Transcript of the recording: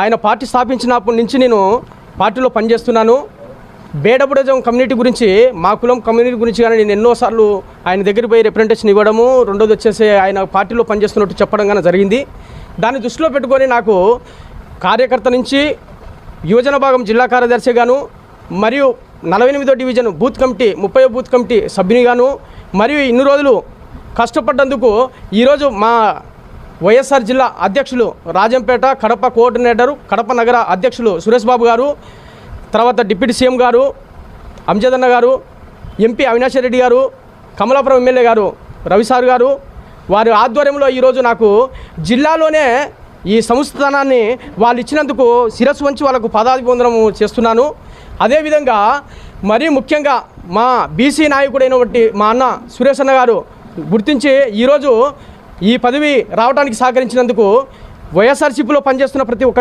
ఆయన పార్టీ స్థాపించినప్పటి నుంచి నేను పార్టీలో పనిచేస్తున్నాను. బేడబుడజం కమ్యూనిటీ గురించి మా కులం కమ్యూనిటీ గురించి కానీ నేను ఎన్నోసార్లు ఆయన దగ్గర పోయి రిప్రజెంటేషన్ ఇవ్వడము రెండోది వచ్చేసి ఆయన పార్టీలో పనిచేస్తున్నట్టు చెప్పడం కానీ జరిగింది. దాన్ని దృష్టిలో పెట్టుకొని నాకు కార్యకర్త నుంచి యువజన భాగం జిల్లా కార్యదర్శిగాను మరియు నలభై ఎనిమిదో డివిజన్ బూత్ కమిటీ ముప్పై బూత్ కమిటీ సభ్యునిగాను మరియు ఇన్ని రోజులు కష్టపడ్డందుకు ఈరోజు మా వైఎస్ఆర్ జిల్లా అధ్యక్షులు రాజంపేట కడప కోఆర్డినేటరు కడప నగర అధ్యక్షులు సురేష్ బాబు గారు తర్వాత డిప్యూటీ సీఎం గారు అంజదన్న గారు ఎంపీ అవినాష్ రెడ్డి గారు కమలాపురం ఎమ్మెల్యే గారు రవిసార్ గారు. వారి ఆధ్వర్యంలో ఈరోజు నాకు జిల్లాలోనే ఈ సంస్థానాన్ని వాళ్ళు ఇచ్చినందుకు శిరస్సు వంచి వాళ్ళకు పదాభివందనం చేస్తున్నాను. అదేవిధంగా మరీ ముఖ్యంగా మా బీసీ నాయకుడైనటువంటి మా అన్న సురేష్ అన్న గారు గుర్తించి ఈరోజు ఈ పదవి రావడానికి సహకరించినందుకు వైఎస్ఆర్సీపీలో పనిచేస్తున్న ప్రతి ఒక్క